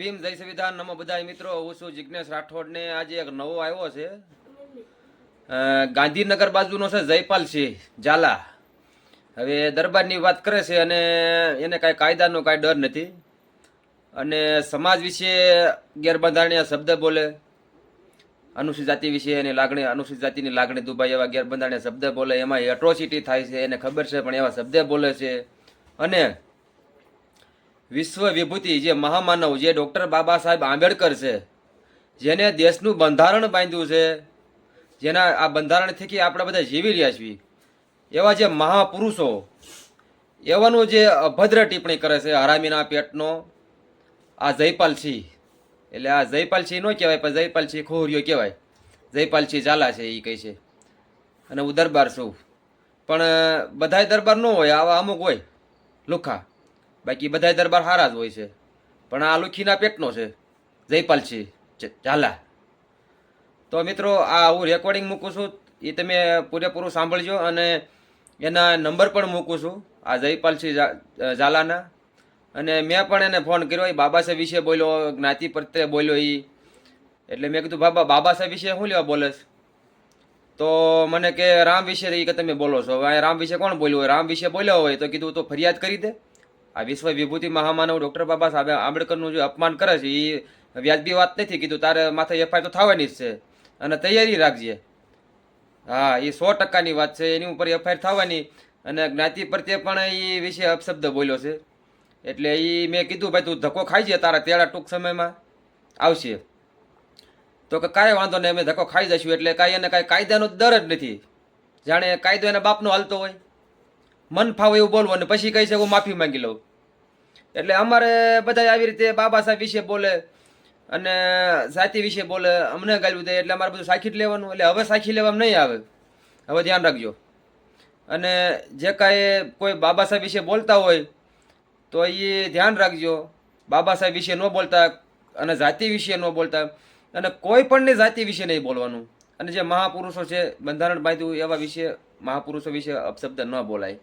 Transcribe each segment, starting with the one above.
ભીમ જય સંવિધાન, નમો બધા મિત્રો. હું છું જિજ્ઞેશ રાઠોડને. આજે એક નવો આવ્યો છે. ગાંધીનગર બાજુનો છે જયપાલસિંહ, ઝાલા. હવે દરબારની વાત કરે છે અને એને કાંઈ કાયદાનો કાંઈ ડર નથી. અને સમાજ વિશે ગેરબંધારણીય શબ્દ બોલે. અનુસૂચિત જાતિ વિશે એની લાગણી, અનુસૂચિત જાતિની લાગણી દુભાઈ એવા ગેરબંધારણીય શબ્દ બોલે. એમાં એટ્રોસિટી થાય છે, એને ખબર છે, પણ એવા શબ્દ બોલે છે. અને વિશ્વ વિભૂતિ જે મહામાનવ, જે ડૉક્ટર બાબા સાહેબ આંબેડકર છે, જેને દેશનું બંધારણ બાંધ્યું છે, જેના આ બંધારણ થકી આપણે બધા જીવી રહ્યા છીએ. એવા જે મહાપુરુષો, એવાનું જે અભદ્ર ટિપ્પણી કરે છે, હરામીના પેટનો, આ જયપાલસિંહ. એટલે આ જયપાલસિંહ ન કહેવાય, પણ જયપાલસિંહ ખોહરિયો કહેવાય. જયપાલસિંહ ઝાલા છે એ કહે છે. અને હું દરબાર છું પણ બધાય દરબાર ન હોય, આવા અમુક હોય. લુખા. બાકી બધાય દરબાર હારા જ હોય છે. પણ આ લુખીના પેટનો છે. જયપાલસિંહ ઝાલા તો મિત્રો, આ હું રેકોર્ડિંગ મૂકું છું. એ તમે પૂરેપૂરું સાંભળજો અને એના નંબર પણ મૂકું છું. આ જયપાલસિંહ ઝાલાના. અને મેં પણ એને ફોન કર્યો. એ બાબા સાહેબ વિશે બોલ્યો, જ્ઞાતિ પ્રત્યે બોલ્યો એ એટલે મેં કીધું, બાબા બાબા સાહેબ વિશે શું લેવા બોલે તો મને કે, રામ વિશે એ કે તમે બોલો છો. હવે રામ વિશે કોણ બોલ્યું હોય? રામ વિશે બોલ્યો હોય તો કીધું, તો ફરિયાદ કરી દે. આ વિશ્વ વિભૂતિ મહામાનવ ડૉક્ટર બાબા સાહેબ આંબેડકરનું જે અપમાન કરે છે એ વ્યાજબી વાત નથી કીધું. તારે માથે એફઆઈ તો થવાની જ છે. અને તૈયારી રાખજે. હા એ સો ટકાની વાત છે, એની ઉપર એફઆઈઆર થવાની. અને જ્ઞાતિ પ્રત્યે પણ એ વિશે અપશબ્દ બોલ્યો છે. એટલે એ મેં કીધું, ભાઈ, તું ધક્કો ખાઈ જાય તારા તેડા ટૂંક સમયમાં. આવશે. તો કે કાંઈ વાંધો નહીં, અમે ધક્કો ખાઈ જશું એટલે કાંઈ એને કાંઈ કાયદાનો ડર જ નથી. જાણે કાયદો એના બાપનો હાલતો હોય. મન ફાવે એવું બોલવું અને પછી કહી હું માફી માંગી લઉં. એટલે અમારે બધા આવી રીતે બાબા સાહેબ વિશે બોલે અને જાતિ વિશે બોલે, અમને ગાળ્યું દે એટલે અમારે બધું સાખી જ લેવાનું. એટલે હવે સાખી લેવામાં નહીં આવે. હવે ધ્યાન રાખજો. અને જે કાંઈ કોઈ બાબા સાહેબ વિશે બોલતા હોય, તો એ ધ્યાન રાખજો. બાબા સાહેબ વિશે ન બોલતા અને જાતિ વિશે ન બોલતા. અને કોઈ પણની જાતિ વિશે નહીં બોલવાનું. અને જે મહાપુરુષો છે બંધારણ બાંધ્યું એવા વિશે, મહાપુરુષો વિશે અપશબ્દ ન બોલાય.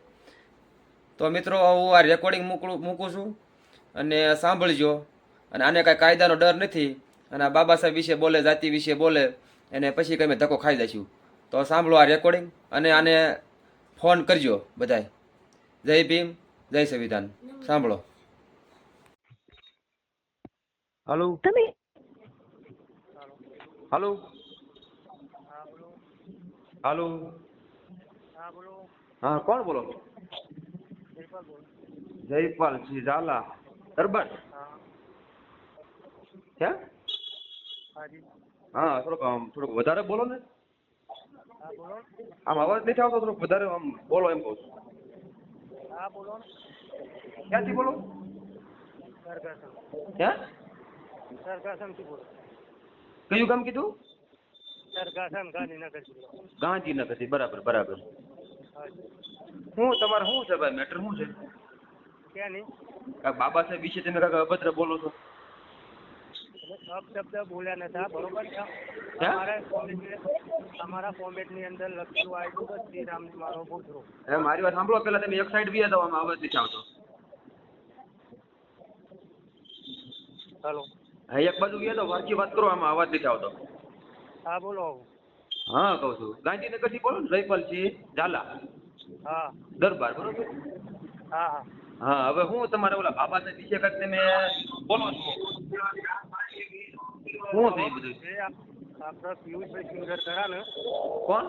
તો મિત્રો હું આ રેકોર્ડિંગ મૂકું મૂકું છું અને સાંભળજો. અને આને કાંઈ કાયદાનો ડર નથી. અને આ બાબા સાહેબ વિશે બોલે જાતિ વિશે બોલે અને પછી કંઈ ધક્કો ખાઈ દઈશું. તો સાંભળો આ રેકોર્ડિંગ અને આને ફોન કરજો બધાય. જય ભીમ જય સંવિધાન. સાંભળો. હાલો. તમે? હાલો. હાલો. હા બોલો. હા કોણ બોલો? જયપાલ બોલો સિંહ ઝાલા. દરબાર હા. ક્યાં હા થોડોક આમ થોડોક વધારે બોલો ને. હા બોલો. આમ અવાજ નથી આવતો થોડોક વધારે આમ બોલો એમ કહું છું. હા બોલો ક્યાંથી બોલો? ક્યાં સરગાસમથી બોલો. કયું ગામ કીધું? સરગાસમ ગાંધીનગર ગાંધીનગરથી. બરાબર બરાબર. શું તમારે શું છે ભાઈ મેટર શું છે? ક્યાં નહીં. કાંઈક બાબા સાહેબ વિશે તમે કાંઈક અભદ્ર બોલો છો? શબ્દ બોલ્યા નતા બરોબર છે. અમારા ફોર્મેટની અંદર લખ્યું આવ્યું કે શ્રીરામ મારો પુત્રો એ મારી વાત સાંભળો પેલા તમે એક સાઈડ બી આમાં અવાજ નથી આવતો હેલો. હા એક બાજુ ગયા તો વાંચી વાત કરો આમાં અવાજ નથી આવતો હા બોલો. હા કહું છું. ગાંધીનગરથી બોલો ને જયપાલસિંહ ઝાલા. હા. દરબાર બરોબર? હા હા. હા હવે હું તમારે ઓલા બાબા સાહેબ વિશે કાંઈક તમે બોલો છો. શું થઈ બધું? છે આપ- પિયુષભાઈ સિંગર ખરા ને કોણ?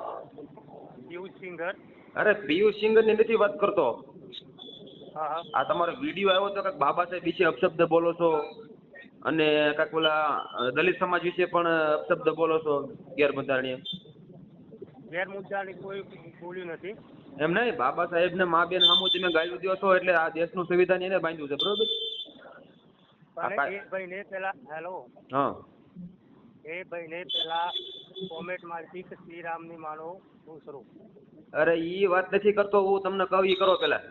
પિયુષ સિંગર. અરે પિયુષ સિંગરની નથી વાત કરતો. હા હા. આ તમારો વીડિયો આવ્યો તો કાંઈક બાબા સાહેબ વિશે અપશબ્દ બોલો છો? અને કાંઈક ઓલા દલિત સમાજ વિશે પણ અપશબ્દ બોલો છો? ગેરબંધારણીય ગેરમુદ્દાની કોઈ બોલ્યું નથી. એમ નહીં? બાબા સાહેબને મા બેન સામું તમે ગાયું દો છો એટલે આ દેશનું સંવિધાન એને બાંધ્યું છે બરોબર? એ ભાઈને પેલા હેલો. હા. એ ભાઈને પેલા કોમેન્ટ મારતી કે શ્રીરામની માનો દૂસરો અરે ઈ વાત નથી કરતો હું તમને કહું ઈ કરો પેલા.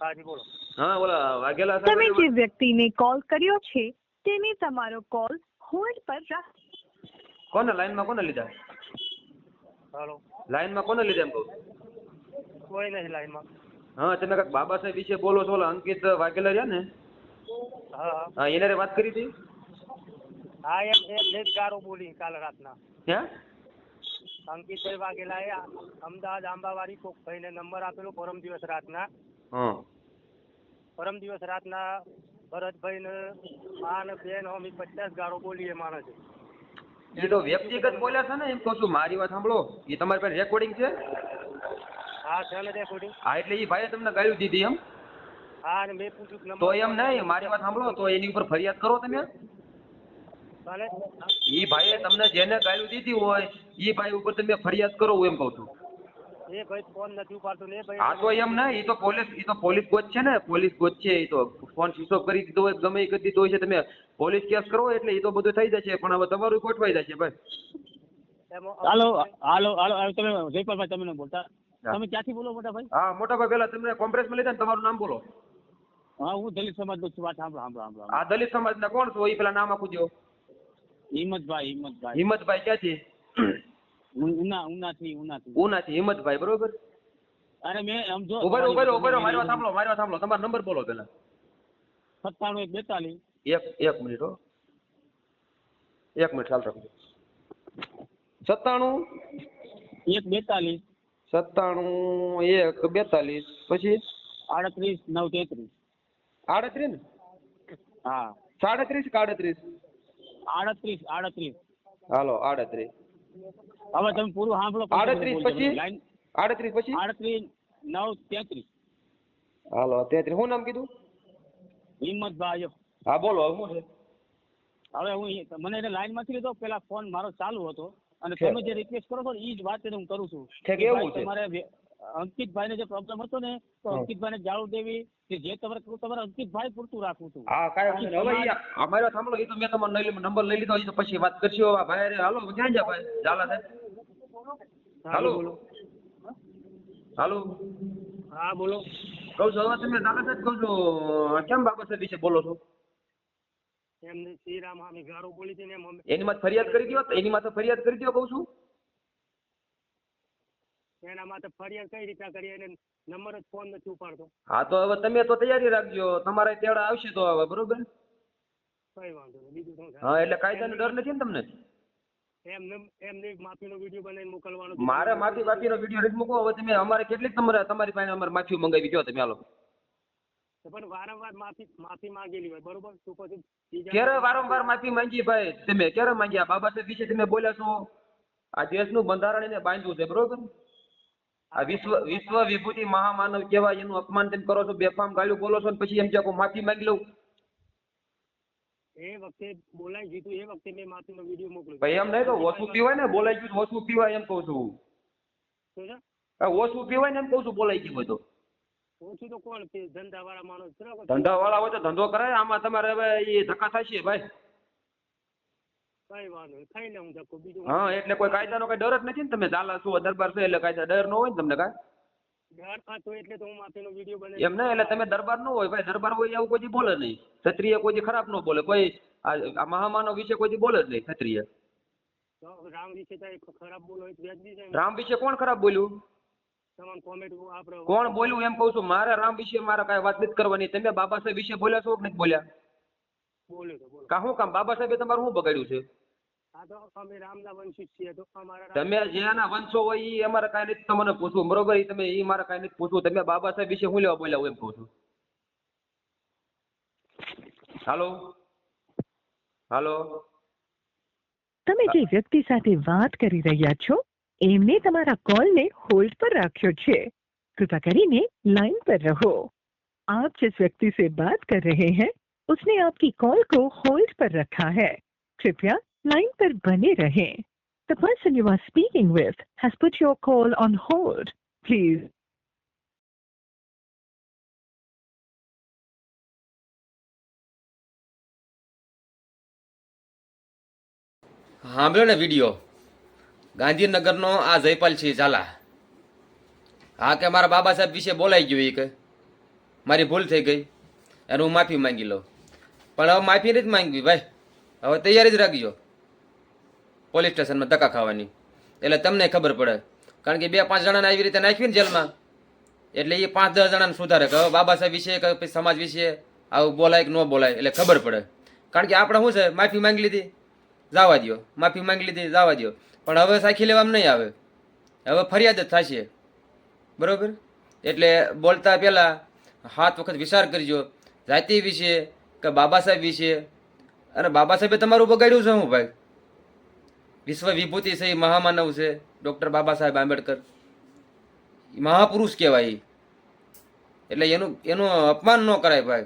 હાજી બોલો. હા ઓલા વાઘેલા તમે સાહેબ જે વ્યક્તિને કોલ કર્યો છે તેને તમારો કોલ હોલ્ડ પર રાખ. કોને? લાઈનમાં કોને લીધા? હાલો. લાઈનમાં કોને લીધા એમ કહું? કોઈ નહીં લાઈનમાં હા તમે કાક બાબા સાહેબ વિશે બોલો છો ઓલા અંકિત વાઘેલા રહ્યા ને? હા. હા એને વાત કરી હતી? હા એમ એમ જ ગારો બોલી કાલ રાતના. હે? અંકિતભાઈ એ અમદાવાદ આંબાવાડી કોક ભાઈને નંબર આપેલો પરમ દિવસ રાતના. હા. પરમ દિવસ રાતના ભરતભાઈને મા ને બેન અમી પચાસ ગારો બોલી એ માણસે એ તો વ્યક્તિગત બોલ્યા છે ને એમ કહું છું મારી વાત સાંભળો. એ તમારી પાસે રેકોર્ડિંગ છે? હા છે ને હા એટલે એ ભાઈએ તમને ગાયું દીધી એમ? હા અને મેં પૂછ્યું તો એમ નહીં મારી વાત સાંભળો તો એની ઉપર ફરિયાદ કરો તમે. એ ભાઈએ તમને જેને ગાયું દીધી હોય એ ભાઈ ઉપર તમે ફરિયાદ કરો હું એમ કહું છું. એ ભાઈ ફોન નથી ઉપાડતો ને ભાઈ હા તો એમ નહીં એ તો પોલીસ એ તો પોલીસ ગોત છે ને પોલીસ ગોત છે એ તો ફોન સ્વિચ ઓફ કરી દીધો હોય ગમે એ કરી દીધો હોય છે તમે પોલીસ કેસ કરો એટલે એ તો બધું થઈ જશે પણ હવે તમારું ગોઠવાઈ જશે ભાઈ એમાં હાલો હાલો હાલો તમે જયપાલભાઈ તમે બોલતા. તમે ક્યાંથી બોલો મોટા ભાઈ હા મોટા ભાઈ પેલા તમને કોમ્પ્રેસમાં લીધા ને તમારું નામ બોલો. હા હું દલિત સમાજ નો છું. વાત સાંભળો સાંભળો સાંભળો આ દલિત સમાજના કોણ છો? એ પેલા નામ આખું જો હિંમતભાઈ હિંમતભાઈ. હિંમતભાઈ ક્યાંથી? ઉના ઉનાથી ઉનાથી. ઉનાથી હિંમતભાઈ બરોબર? અરે મેં આમ જો ઊભા રહો ઊભા રહો મારી વાત સાંભળો મારી વાત સાંભળો. તમારો નંબર બોલો પેલા. સત્તાણું એક બેતાલીસ. એક એક મિનિટ હો. એક મિનિટ ચાલતો સત્તાણું? એક બેતાલીસ. સત્તાણું એક બેતાલીસ પછી? આડત્રીસ નવ તેત્રીસ. આડત્રીસ ને? હા. સાડત્રીસ કે આડત્રીસ? આડત્રીસ આડત્રીસ. હાલો આડત્રીસ. હવે તમે પૂરું સાંભળો આડત્રીસ પછી? આડત્રીસ પછી? આડત્રીસ નવ તેત્રીસ. હાલો તેત્રીસ. શું નામ કીધું? હિંમતભાઈ હા બોલો શું છે? હવે હું મને એને લાઈનમાંથી લીધો પેલા ફોન મારો ચાલુ હતો. અને તમે જે રિક્વેસ્ટ કરો છો ને ઈ જ વાત હું કરું છું. કે કે છે? તમારે અંકિતભાઈ ને જે પ્રોબ્લેમ હતો ને તો અંકિતભાઈ ને જાળવ દેવી કે જે તમારે તમારે અંકિતભાઈ પૂરતું રાખવું હતું હા કાંઈ વાંધો નહીં. હવે ઈ સાંભળો એ તો મેં તમારો નંબર લઈ લીધો તો પછી વાત કરશો. આ ભાઈ. હાલો ક્યાં જા ભાઈ? ઝાલા સાહેબ? હાલો. હાલો. હા બોલો. કહું છું હવે તમે ઝાલા સાહેબ કહું છું કેમ બાબત વિશે બોલો છો? એમને શ્રીરામ આમી ગારો બોલી હતી ને એમ અમે એની માથે ફરિયાદ કરી દો એની માથે ફરિયાદ કરી દો કહું છું. એના માટે ફરિયાદ કઈ રીતના કરી એને નંબર જ ફોન નથી ઉપાડતો. હા તો હવે તમે તો તૈયારી રાખજો. તમારે તેડા આવશે તો હવે બરોબર? કઈ વાંધો નહીં બીજું શું હા એટલે કાયદાનો ડર નથી ને તમને? એમ એમને માફીનો વીડિયો બનાવીને મોકલવાનો મારે માફી માફીનો વીડિયો નથી મૂકો હવે તમે અમારે કેટલીક તમારે તમારી પાસે અમારે માફી મંગાવી જો તમે હાલો. તો પણ વારંવાર માફી માફી માંગેલી હોય બરોબર? તો પછી ક્યારે વારંવાર માફી માંગી ભાઈ? તમે ક્યારે માંગ્યા? બાબા સાહેબ વિશે તમે બોલ્યા છો. આ દેશનું બંધારણ એને બાંધ્યું છે બરોબર? આ વિશ્વ વિશ્વ વિભૂતિ મહામાનવ કહેવાય એનું અપમાન તેમ કરો છો બેફામ ગાળ્યું બોલો છો પછી એમ કે માફી માંગી લઉં. એ વખતે બોલાઈ જીતું એ વખતે મેં માફીનો વીડિયો મોકલ્યો. ભાઈ એમ નહીં તો ઓછું પીવાય ને બોલાઈ ગયું ઓછું પીવાય એમ કહું છું. આ ઓછું પીવાય ને એમ કહું છું બોલાઈ ગયું તો. ઓછું તો કોણ છે ધંધા વાળા માણસ ધંધા વાળા હોય તો ધંધો કરે આમાં તમારે હવે એ ધક્કા થશે ભાઈ. કઈ વાંધો લઉં ધક્કો બીજું હા એટલે કોઈ કાયદાનો કઈ ડર જ નથી ને તમે? ઝાલા છો દરબાર છો એટલે કાયદા ડર ન હોય ને તમને કાંઈ? ડર ખાતો એટલે તો હું માફીનો વીડિયો એમ બનાવી નહીં એટલે તમે દરબાર ન હોય ભાઈ દરબાર હોય એવું કોઈ બોલે નહીં. ક્ષત્રિય કોઈ ખરાબ ન બોલે કોઈ આ મહામાનવ વિશે કોઈ બોલે જ નહીં ક્ષત્રિય. રામ વિશે તો ખરાબ બોલો ને. રામ વિશે કોણ ખરાબ બોલ્યું? તમામ કોમેન્ટ આપણે કોણ બોલ્યું એમ કહું છું મારા રામ વિશે મારા કાંઈ વાત નથી કરવાની. તમે બાબા સાહેબ વિશે બોલ્યા છો કે નથી બોલ્યા? બોલ્યો તો બોલો કા શું કામ? બાબા સાહેબે તમારું શું બગાડ્યું છે? આ તો અમે રામના વંશિત છીએ તો અમારા તમે જેના વંશો હોય એ અમારે કાંઈ નથી તમને પૂછવું બરોબર? એ તમે એ મારે કાંઈ નથી પૂછવું. તમે બાબા સાહેબ વિશે હું લેવા બોલ્યા એમ કહું છું. હાલો? હાલો? તમે જે વ્યક્તિ સાથે વાત કરી રહ્યા છો એમને તમારા કોલને હોલ્ડ પર રાખ્યો છે કૃપા કરીને लाइन पर रहो आप जिस व्यक्ति से बात कर रहे हैं उसने आपकी कॉल को होल्ड पर रखा है कृपया लाइन पर बने रहें the person you are speaking with has put your call on hold please સાંભળ્યો ને વિડીયો ગાંધીનગરનો આ જયપાલ છે, ઝાલા. હા કે મારા બાબા સાહેબ વિશે બોલાઈ ગયું એ કે. મારી ભૂલ થઈ ગઈ. અને હું માફી માંગી લઉં. પણ હવે માફી નથી માંગવી, ભાઈ. હવે તૈયારી જ રાખજો. પોલીસ સ્ટેશનમાં ધક્કા ખાવાની. એટલે તમને ખબર પડે. કારણ કે બે પાંચ જણાને આવી રીતે નાખ્યું ને જેલમાં. એટલે એ પાંચ દસ જણાને સુધારે કે હવે બાબા સાહેબ વિશે કે સમાજ વિશે આવું બોલાય કે ન બોલાય, એટલે ખબર પડે. કારણ કે આપણે શું છે, માફી માંગી લીધી. જવા દ્યો. માફી માંગી લીધી, જવા દ્યો. પણ હવે સાખી લેવામાં નહીં આવે. હવે ફરિયાદ જ થશે. બરાબર? એટલે બોલતા પહેલાં હાથ વખત વિચાર કરજો. જાતિ વિશે કે બાબા સાહેબ વિશે? અને બાબા સાહેબે તમારું બગાડ્યું છે શું ભાઈ? વિશ્વ વિભૂતિ છે, એ મહામાનવ છે, ડૉક્ટર બાબા સાહેબ આંબેડકર. મહાપુરુષ કહેવાય. એટલે એનું એનું અપમાન ન કરાય ભાઈ.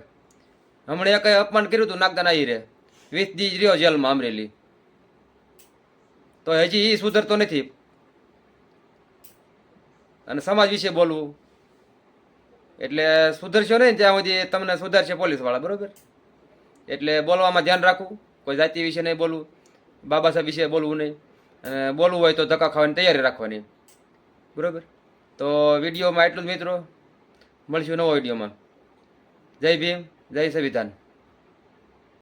હમણાં એક અપમાન કર્યું હતું નાગદાન આવી રે. વીસ દી રહ્યો જેલમાં અમરેલી. તો હજી એ સુધરતો નથી. અને સમાજ વિશે બોલવું. એટલે સુધરશો નહીં ત્યાં સુધી તમને સુધારશે પોલીસવાળા, બરોબર? એટલે બોલવામાં ધ્યાન રાખવું. કોઈ જાતિ વિશે નહીં બોલવું. બાબા સાહેબ વિશે બોલવું નહીં. અને બોલવું હોય તો ધક્કા ખાવાની તૈયારી રાખવાની. બરોબર? તો વિડીયોમાં એટલું જ મિત્રો. મળશું નવો વિડીયોમાં. જય ભીમ, જય સંવિધાન.